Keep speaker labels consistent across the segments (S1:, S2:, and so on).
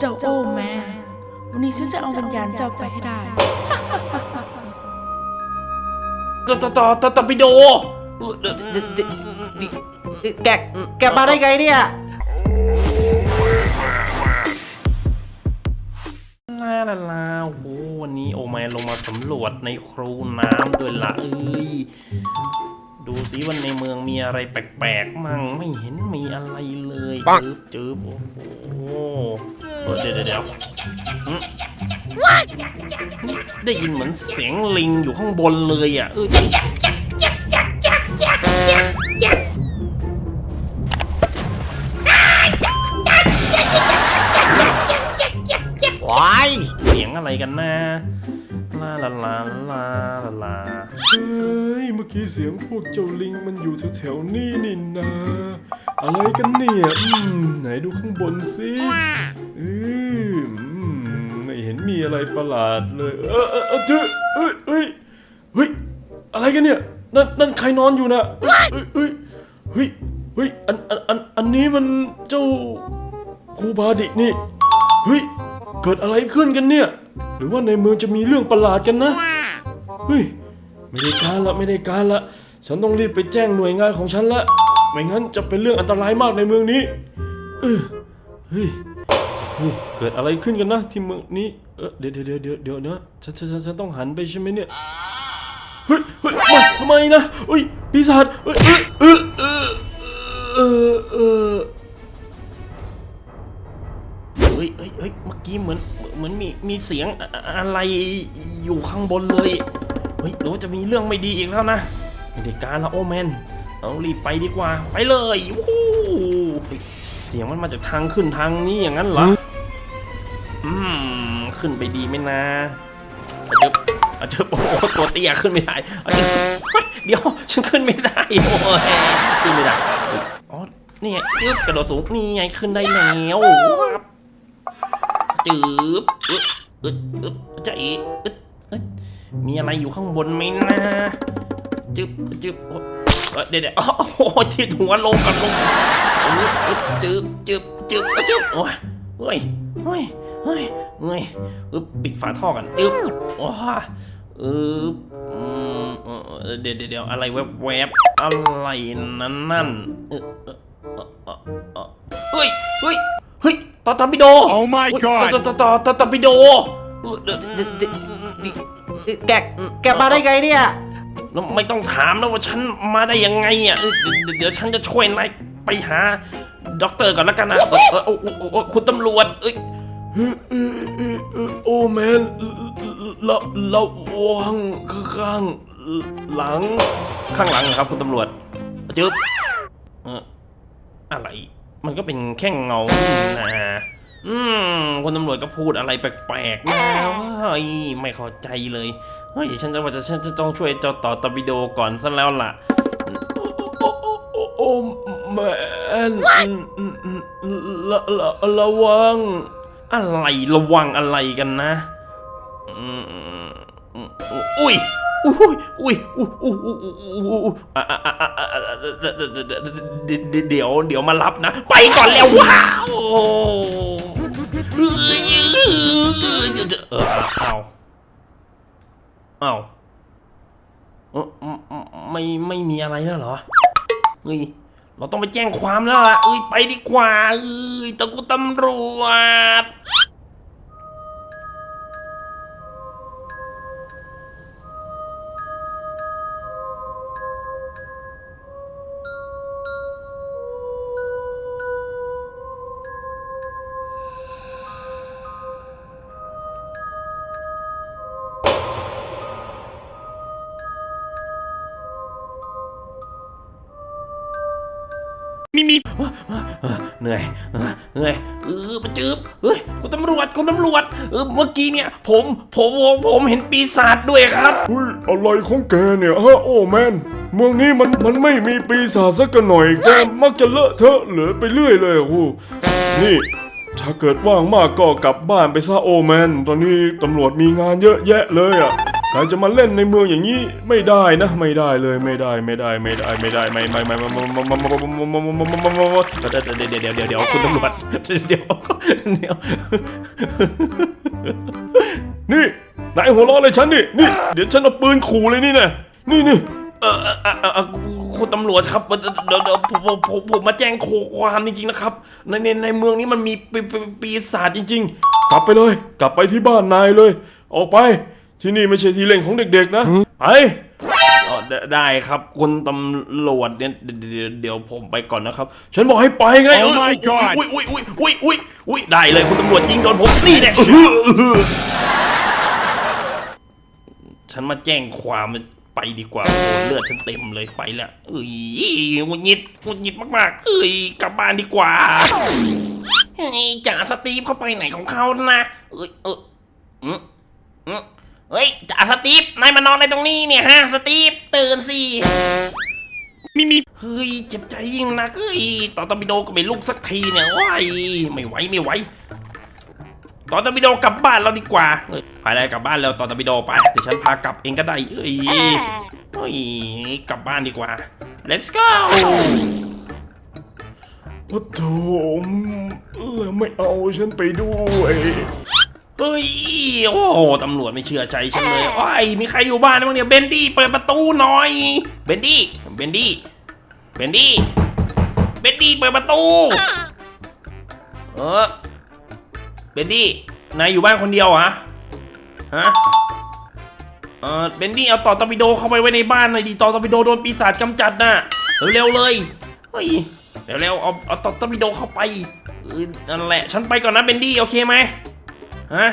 S1: เจ้าโอ้แมน วันนี้ฉันจะเอาวิญญาณเจ้าไปให้ได้
S2: ต่อต่อต่อต่อต่อไปโด
S3: แกแกมาได้ไงเนี่ย
S2: ลาลาลาโอ้โหวันนี้โอแมนลงมาสำรวจในครูน้ำด้วยละเอ้ยดูสิว่าในเมืองมีอะไรแปลกๆมั่งไม่เห็นมีอะไรเลยจืบจืบโอ้โหเออเดี๋ยวเดี๋ยวเดี๋ยวอืมได้ยินเหมือนเสียงลิงอยู่ข้างบนเลยอะเออ
S3: ว้าย
S2: เสียงอะไรกันนะลาลาลาลาลาลา
S4: เฮ้ย เมื่อกี้เสียงพวกเจ้าลิงมันอยู่แถวๆนี่นี่นาอะไรกันเนี่ย อืม ไหนดูข้างบนสิอืมอืมไมีอะไรประหลาดเลย เออเออเออเจ้เอ้ยเอ้ยเฮ้ยอะไรกันเนี่ยนั่นนั่นใครนอนอยู่นะเฮ้ยเฮ้ยเฮ้ยเฮ้ยอันอันอันอันนี้มันเจ้าครูบาดินี่เฮ้ยเกิดอะไรขึ้นกันเนี่ย หรือว่าในเมืองจะมีเรื่องประหลาดกันนะเฮ้ยไม่ได้การละไม่ได้การละ ฉันต้องรีบไปแจ้งหน่วยงานของฉันละไม่งั้นจะเป็นเรื่องอันตรายมากในเมืองนี้เออเฮ้ย เกิดอะไรขึ้นกันนะที่เมืองนี้ เออเดี๋ยวเดี๋ยวเดี๋ยวเดี๋ยวนะฉันฉันฉันต้องหันไปใช่ไหมเนี่ย เฮ้ยเฮ้ยม่ทำไมนะเฮ้ยปีศาจเฮ้ยเออเออเออเออ
S2: เฮ้ยเฮ้ยเฮ้ยเมื่อกี้เหมือนเหมือนมีมีเสียงอะไรอยู่ข้างบนเลย เฮ้ยหรือว่าจะมีเรื่องไม่ดีอีกแล้วนะไม่ได้การละโอแมนต้องรีบไปดีกว่า ไปเลยวู้เสียงมันมาจากทางขึ้นทางนี้อย่างนั้นเหรอ อืมขึ้นไปดีไหมนะอาจจะอาจจะโอ้ตัวเตี้ยขึ้นไม่ได้อาจจะเดี๋ยวฉันขึ้นไม่ได้โอ้ยขึ้นไม่ได้อ๋อนี่ไงยึบกระโดดสูงนี่ไงขึ้นได้แล้วจืบอึ๊บอึ๊บอึ๊บจะอีอึ๊บอึ๊บมีอะไรอยู่ข้างบนไหมนะจึบจึบโอ้เอ้ยเดี๋ยวเดี๋ยวโอ้โหที่หัวลงกับลงอึ๊บอึ๊บจึบจึบจึบจึบโอ้ยเฮ้ย เฮ้ยเฮ้ยเฮ้ยอึ๊บปิดฝาท่อกันอึ๊บว้าอึ๊บอืมเอ่อเดี๋ยวเดี๋ยวเดี๋ยวอะไรแวบแวบๆอะไรนั่นนั่นเออเออเออเออเออเฮ้ยเฮ้ยเฮ้ยต่อตอร์ปิโด
S5: Oh my
S2: ต่อ
S5: god!
S2: ต่อต่อต่อต่อตอร์ปิโด
S3: แกแกมาได้ไงเนี่ย
S2: แล้วไม่ต้องถามนะว่าฉันมาได้ยังไงอะเออเดี๋ยวเดี๋ยวฉันจะช่วยนาย ไปหาด็อกเตอร์ก่อนแล้วกันนะเออเออเออเออเออคุณตำรวจเอ้ย
S4: โอ้แมนระระวังข้างหลัง
S2: ข้างหลังครับคุณตำรวจจึ๊บอออะไร มันก็เป็นแค่เงานะอืมคุณตำรวจก็พูดอะไรแปลกๆนะเฮ้ยไม่เข้าใจเลยเฮ้ยฉันจะว่าจะฉันจะต้องช่วยเจ้าต่อตอร์ปิโดก่อนซะแล้วล่ะ
S4: โอ้โอ้โอ้โอ้ แมนระระระวัง
S2: อะไรระวังอะไรกันนะอุ้ยอุ้ยอุ้ยอุ้ยอุ้ยอุ้ยอุ้ยอะอะอะอะอะอะเดี๋ยวเดี๋ยวเดี๋ยวมารับนะ ไปก่อนแล้วว้าวเอ้ยเออเอาเอาเออไม่ไม่มีอะไรแล้วเหรอเฮ้ย เราต้องไปแจ้งความแล้วล่ะเอ้ยไปดีกว่าเอ้ยตะกุตำรวจ เหนื่อยเหนื่อยเออมาจืบเฮ้ยคุณตำรวจคุณตำรวจเออเมื่อกี้เนี่ยผมผมผมเห็นปีศาจด้วยครับ
S4: เฮ้ยอะไรของแกเนี่ยฮะโอ้แมนเมืองนี้มันมันไม่มีปีศาจสักหน่อยแกมักจะเลอะเทอะเหลือไปเรื่อยเลยโอ้นี่ถ้าเกิดว่างมากก็กลับบ้านไปซะโอแมน ตอนนี้ตำรวจมีงานเยอะแยะเลยอะ ใครจะมาเล่นในเมืองอย่างนี้ไม่ได้นะ ไม่ได้เลยไม่ได้ไม่ได้ไม่ได้ไม่ได้ไม่ไม่ไม่ไม่ไม่ไม่ไม่ไม่ไม่
S2: เดี๋ยวเดี๋ยวเดี๋ยวเดี๋ยวคุณตำรวจเดี๋ยวเดี๋ยว
S4: นี่นายหัวเราะเลยฉันนี่นี่เดี๋ยวฉันเอาปืนขู่เลยนี่นะนี่นี่
S2: เออเออเออเออคุณตำรวจครับเดี๋ยวเดี๋ยวผมผมผมผมมาแจ้งโคความจริงๆนะครับ ในในในเมืองนี้มันมีปีปีศาจจริง ๆ
S4: กลับไปเลย กลับไปที่บ้านนายเลย ออกไป ที่นี่ไม่ใช่ที่เล่นของเด็กๆนะไป
S2: ๆอ๋อได้ได้ครับคุณตำรวจเนี่ยเดี๋ยวเดี๋ยวผมไปก่อนนะครับ ฉันบอกให้ไปไง
S5: Oh my God
S2: อุ้ยอุ้ยอุ้ยอุ้ยอุ้ยอุ้ยได้เลยคุณตำรวจยิงโดนผมนี่แหละ ฉันมาแจ้งความไปดีกว่าโอ้เลือดฉันเต็มเลยไปละเอ้ยหงุดหงิดหงุดหงิดมากๆ เอ้ยกลับบ้านดีกว่าเฮ้ยจ่าสตีฟเข้าไปไหนของเขานะเอ้ยเอออืมอืม เฮ้ยจ่าสตีฟนายมานอนในตรงนี้เนี่ยฮะสตีฟตื่นสิมีมีเฮ้ยเจ็บใจยิ่งนะเฮ้ยต่อตอร์ปิโดก็ไม่ลุกสักทีเนี่ยว้ายไม่ไหวไม่ไหวต่อตอร์ปิโดกลับบ้านเราดีกว่าเอ้ยไปเลยกลับบ้านแล้วต่อตอร์ปิโดไปเดี๋ยวฉันพากลับเองก็ได้เอ้ยเฮ้ยกลับบ้านดีกว่า let's go
S4: โอ้โถแล้วไม่เอาฉันไปด้วย
S2: เฮ้ยโอ้โหตำรวจไม่เชื่อใจฉันเลยโอ้ยมีใครอยู่บ้านบ้างเนี่ยเบนดี้เปิดประตูหน่อยเบนดี้เบนดี้เบนดี้เบนดี้เปิดประตู เออเบนดี้นายอยู่บ้านคนเดียวเหรอฮะเออเบนดี้เอาต่อตอร์ปิโดเข้าไปไว้ในบ้านหน่อยดิต่อตอร์ปิโดโดนปีศาจกำจัดน่ะเร็วๆเลยเฮ้ยเร็วๆเอาเอาต่อตอร์ปิโดเข้าไปเออนั่นแหละฉันไปก่อนนะเบนดี้โอเคไหม ฮะ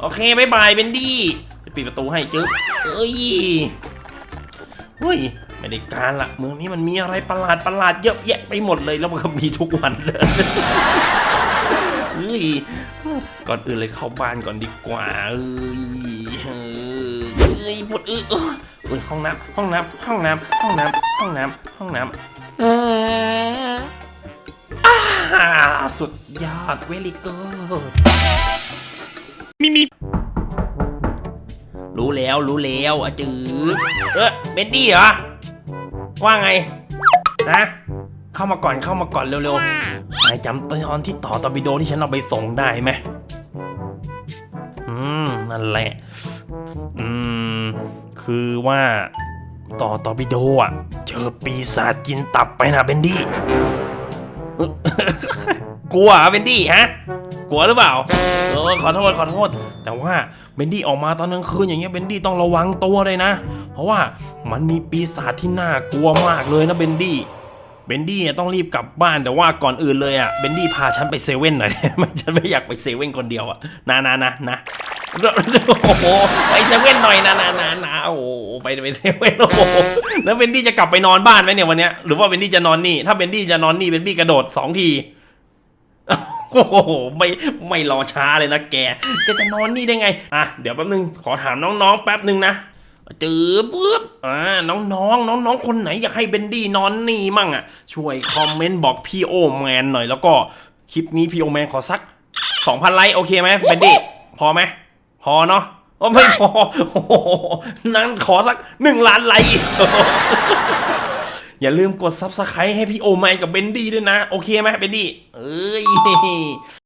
S2: โอเคบายบายเบนดี้จะปิดประตูให้จึ๊บเอ้ยเฮ้ยไม่ได้การละเมืองนี้มันมีอะไรประหลาดประหลาดเยอะแยะไปหมดเลยแล้วมันก็มีทุกวันเลยเฮ้ยก่อนอื่นเลยเข้าบ้านก่อนดีกว่าเอ้ยเอ้ยปวดเอึเอ้ยห้องน้ำห้องน้ำห้องน้ำห้องน้ำห้องน้ำห้องน้ำอ่าสุดยอดเวลิโก มีมีรู้แล้วรู้แล้วอาจือเออเบนดี้เหรอ ว่าไง นะ เข้ามาก่อนเข้ามาก่อนเร็วๆนายจำตอนที่ต่อตอร์ปิโดที่ฉันเอาไปส่งได้ไหมอืม นั่นแหละ อืม คือว่าต่อตอร์ปิโดอะ เจอปีศาจกินตับไปนะเบนดี้ กลัวเหรอเบนดี้ฮะ กลัวหรือเปล่าเออขอโทษขอโทษ แต่ว่าเบนดี้ออกมาตอนกลางคืนอย่างเงี้ยเบนดี้ต้องระวังตัวเลยนะ เพราะว่ามันมีปีศาจที่น่ากลัวมากเลยนะเบนดี้เบนดี้ต้องรีบกลับบ้านแต่ว่าก่อนอื่นเลยอะเบนดี้พาฉันไปเซเว่นหน่อยไม่ฉันไม่อยากไปเซเว่นคนเดียวอะนะนะนะนะโอ้โหไปเซเว่นหน่อยนะนะนะนะโอ้ไปไปเซเว่นโอ้โหแล้วเบนดี้จะกลับไปนอนบ้านไหมเนี่ยวันเนี้ยหรือว่าเบนดี้จะนอนนี่ถ้าเบนดี้จะนอนนี่เบนดี้กระโดดสองที โอ้โหไม่ไม่รอช้าเลยนะแกแกจะนอนนี่ได้ไงอะเดี๋ยวแป๊บนึงขอถามน้องๆ แป๊บนึงนะเจอปึ๊บอ่าน้องๆน้องๆคนไหนอยากให้เบนดี้นอนนี่มั่งอะ ช่วยคอมเมนต์บอกพี่โอแมนหน่อยแล้วก็คลิปนี้พี่โอแมนขอสัก 2,000 ไลค์โอเคไหมเบนดี้พอไหมพอเนาะไม่พอโอ้โหนั้นขอสักหนึ่งล้านไลค์ อย่าลืมกด subscribe ให้พี่โอแมนกับเบนดี้ด้วยนะ โอเคไหมเบนดี้เอ้ย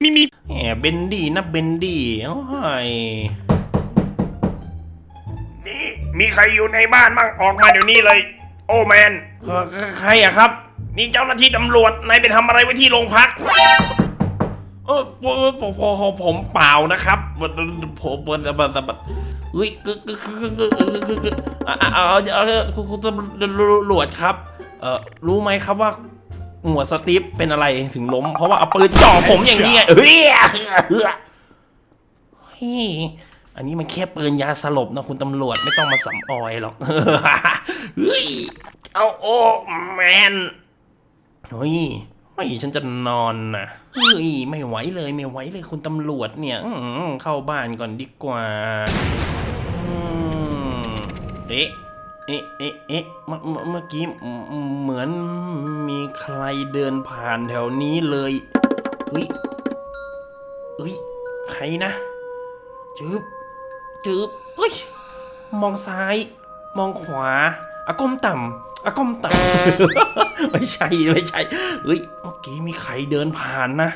S2: มีมีแหมเบนดี้นะเบนดี้โอ้ยมีมีใครอยู่ในบ้านบ้างออกมาเดี๋ยวนี้เลย โอแมนใครอะครับ นี่เจ้าหน้าที่ตำรวจนายไปทำอะไรไว้ที่โรงพักเออผมผมผมผมเปล่านะครับผมผมผมเฮ้ยคือคือคือคือคือคือคือเอาเอาเอาคุณคุณตำรวจครับ เออรู้ไหมครับว่าหมวดสตีฟเป็นอะไรถึงล้ม เพราะว่าเอาปืนจ่อผมอย่างนี้ไงเฮ้ยอันนี้มันแค่ปืนยาสลบนะคุณตำรวจไม่ต้องมาสำออยหรอกเฮ้ยเอาโอ้แมนเฮ้ยไม่ฉันจะนอนนะเฮ้ยไม่ไหวเลยไม่ไหวเลยคุณตำรวจเนี่ยเข้าบ้านก่อนดีกว่าอืมเอ๊ะ เอ๊ะเอ๊ะเอ๊ะเมื่อกี้เหมือนมีใครเดินผ่านแถวนี้เลยเฮ้ยเฮ้ยใครนะจืบจืบเฮ้ยมองซ้าย มองขวาอะก้มต่ำอะก้มต่ำไม่ใช่ไม่ใช่เฮ้ยเมื่อกี้มีใครเดินผ่านนะ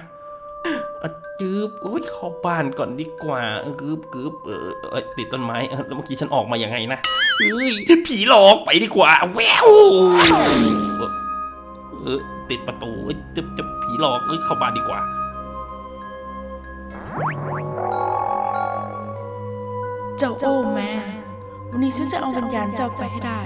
S2: จืบโอ้ยเข้าบ้านก่อนดีกว่ากึบกึบเออเอยติดต้นไม้แล้วเมื่อกี้ฉันออกมายังไงนะเฮ้ยผีหลอกไปดีกว่าแววเออติดประตูเอ้ยจะจะผีหลอกเอ้ยเข้าบ้านดีกว่า
S1: เจ้าโอแมนวันนี้ฉันจะเอาวิญญาณเจ้าไปให้ได้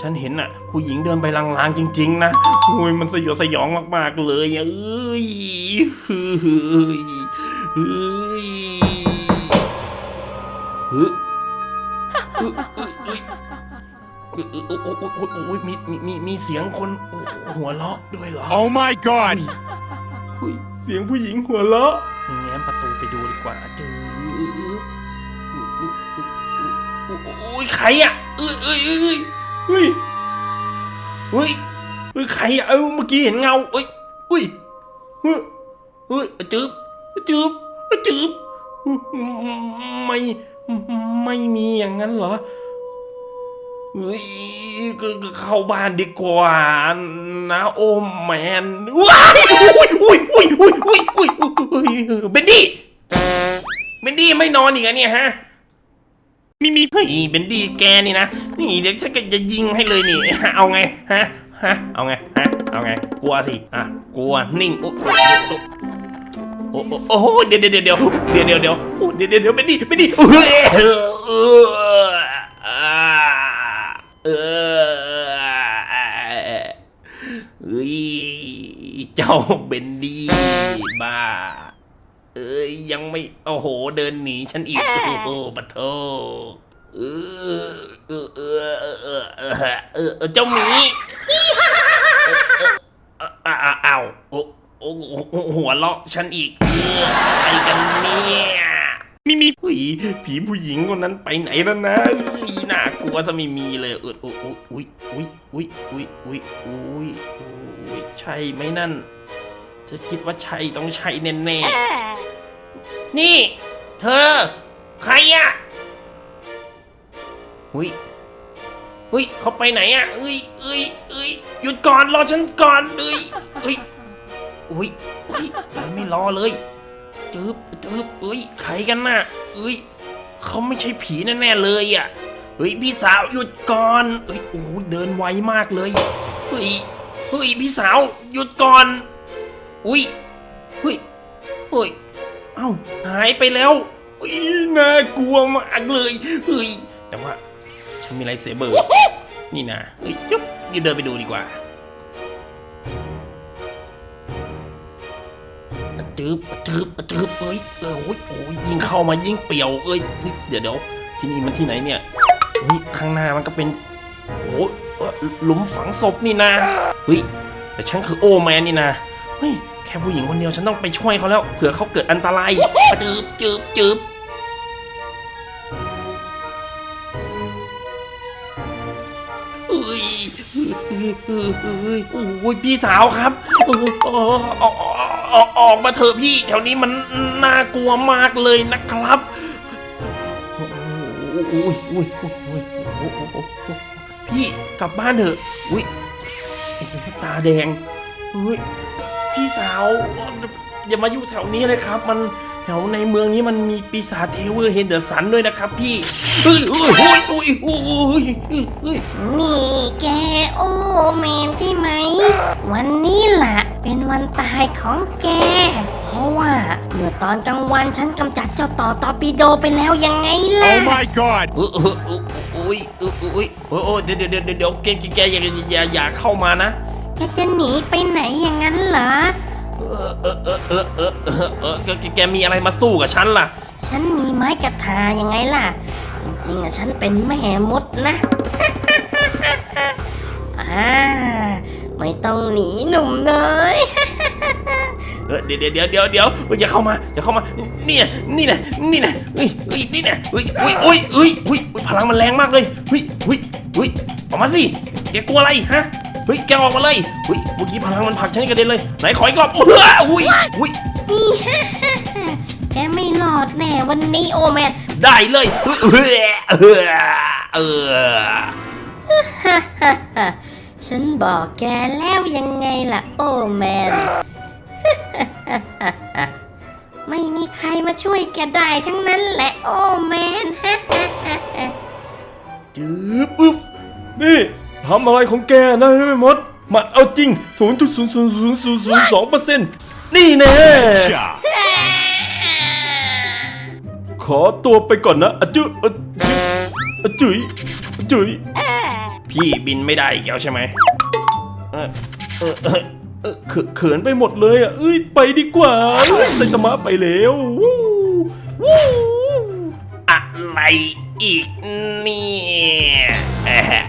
S2: ฉันเห็นน่ะผู้หญิงเดินไปลางๆจริง ๆ นะโอ้ยมันสยดสยองมากๆเลยอะเอ้ยเฮ้ยเฮ้ยเฮ้ยเฮ้ยเฮ้ยเฮ้ยโอ้โอ้โอ้โอ้โอ้ยมีมีมีมีเสียงคนหัวเราะด้วยเหรอ
S5: Oh my god!
S2: เฮ้ย
S4: เสียงผู้หญิงหัวเราะ
S2: แง้มประตูไปดูดีกว่าเจอโอ้ยใครอะเอ้ยเอ้ยเอ้ย
S4: เฮ้ย
S2: เฮ้ย เฮ้ย ใครอะเอ้าเมื่อกี้เห็นเงาเอ้ยอุ้ย เฮ้ย เฮ้ยจืบจืบจืบไม่ ไม่มีอย่างนั้นเหรอ เฮ้ยก็เข้าบ้านดีกว่านะโอมแมน ว้ายอุ้ยอุ้ยอุ้ยอุ้ยอุ้ยอุ้ยอุ้ยเบนดี้ เบนดี้ไม่นอนอีกอะเนี่ยฮะ มีมีเฮ้ยเบนดี้แกนี่นะ นี่เดี๋ยวฉันก็จะยิงให้เลยนี่ เอาไงฮะฮะเอาไงฮะเอาไง กลัวสิอะกลัวนิ่งโอ้โอ้โอ้โอ้โอ้เดี๋ยวเดี๋ยวเดี๋ยวเดี๋ยวเดี๋ยวเดี๋ยวเดี๋ยวเดี๋ยวเดี๋ยวเดี๋ยวเบนดี้เบนดี้เออเออเอ้ยเจ้าเบนดี้บ้า เอ้ยยังไม่โอ้โห เดินหนีฉันอีกโอ้โหปะโทเออเออเออเออเออเออเจ้าหมีอ้าวอ้าวโอ้หัวเลาะฉันอีกอะไรกันเนี่ยมีมีผีผีผู้หญิงคนนั้นไปไหนแล้วนะน่ากลัวจะไม่มีเลยเออโอ้ยอุ้ยอุ้ยอุ้ยอุ้ยอุ้ยอุ้ยใช่ไหมนั่นจะคิดว่าใช่ต้องใช่แน่ นี่ เธอ ใครอะหุยหุยเขาไปไหนอะเอ้ยเอ้ยเอ้ยหยุดก่อนรอฉันก่อนเอ้ยเอ้ยอุ้ยอุ้ยเดินไม่รอเลยจืบจืบเอ้ยใครกันน่ะเอ้ยเขาไม่ใช่ผีแน่ๆเลยอะเฮ้ยพี่สาวหยุดก่อนเอ้ยโอ้โหเดินไวมากเลยเฮ้ยเฮ้ยพี่สาวหยุดก่อน อุ้ยเฮ้ยเฮ้ย เอ้าหายไปแล้วอุ้ยน่ากลัวมากเลยเฮ้ยแต่ว่าฉันมีไรเซเบอร์นี่นะเฮ้ยจุ๊บนี่เดินไปดูดีกว่าจืบจืบจืบเอ้ยเออโอ้ยโอ้ยยิงเข้ามายิงเปียวเอ้ยนี่เดี๋ยวเดี๋ยวที่นี่มันที่ไหนเนี่ยเฮ้ยข้างหน้ามันก็เป็นโอ้ยหลุมฝังศพนี่นะเฮ้ยแต่ฉันคือโอแมนนี่นะเฮ้ย แค่ผู้หญิงคนเดียวฉันต้องไปช่วยเขาแล้ว เผื่อเขาเกิดอันตรายจืบจืบจืบเฮ้ยเฮ้ยโอ้ยพี่สาวครับออกออกมาเถอะพี่แถวนี้มันน่ากลัวมากเลยนะครับพี่กลับบ้านเถอะอุ้ยตาแดงอุ้ย พี่สาวอย่ามาอยู่แถวนี้เลยครับ มันแถวในเมืองนี้มันมีปีศาจเทเวอร์เฮนเดอร์สันด้วยนะครับ พี่เฮ้ยเฮ้ยเฮ้ยเฮ้ยเฮ้ยเฮ้ยเฮ้ย
S6: นี่แกโอแมนใช่ไหม วันนี้ล่ะเป็นวันตายของแก เพราะว่าเมื่อตอนกลางวันฉันกำจัดเจ้าต่อตอร์ปิโดไปแล้วยังไงล่ะ
S5: Oh my god!
S2: เออเออเออโอ้ยเออเออเอยโอ้ยโอ้ยเดี๋ยวเดี๋ยวเดี๋ยวเดี๋ยวแกแกแกอย่าอย่าอย่าเข้ามานะ
S6: แกจะหนีไปไหนอย่างนั้นเหร
S2: อ เออเออเออเออเออเออแกแกแกมีอะไรมาสู้กับฉันล่ะ
S6: ฉันมีไม้กระทายังไงล่ะ จริงๆอะฉันเป็นแม่มดนะ อ่าไม่ต้องหนีหนุ่มเลย
S2: เออเดี๋ยวเดี๋ยวเดี๋ยวเดี๋ยวเดี๋ยวเฮ้ยอย่าเข้ามาอย่าเข้ามานี่นะนี่นะนี่นะเฮ้ยเฮ้ยนี่นะเฮ้ยเฮ้ยเฮ้ยเฮ้ยเฮ้ยเฮ้ยพลังมันแรงมากเลยเฮ้ยเฮ้ยเฮ้ยออกมาสิแกกลัวอะไรฮะ เฮ้ยแกออกมาเลยเฮ้ยเมื่อกี้พลังมันผลักฉันกระเด็นเลยไหนขออีกรอบเอออุ้ยอุ้ย
S6: นี่ฮ่าฮ่าฮ่าแกไม่รอดแน่วันนี้โอแมน
S2: ได้เลยเฮ้ยเออเออเออ
S6: ฮ่าฮ่าฮ่าฉันบอกแกแล้วยังไงล่ะโอแมนฮ่าฮ่าฮ่าไม่มีใครมาช่วยแกได้ทั้งนั้นแหละโอแมนฮ่าฮ่าฮ่าฮ่า
S4: จืบปึ๊บนี่ ทำอะไรของแกนะไม่มดมันเอาจริง 0.00002%นี่แน่ ขอตัวไปก่อนนะอะจุอะจุอะจุยอะจุย
S2: พี่บินไม่ได้อีกแล้วใช่ไหมเออเออเออ
S4: เออเขเขินไปหมดเลยอะเอ้ยไปดีกว่าเอ้ยไซตามะไปแล้ววู้วู้
S2: อะไรอีกเนี่ยแอะ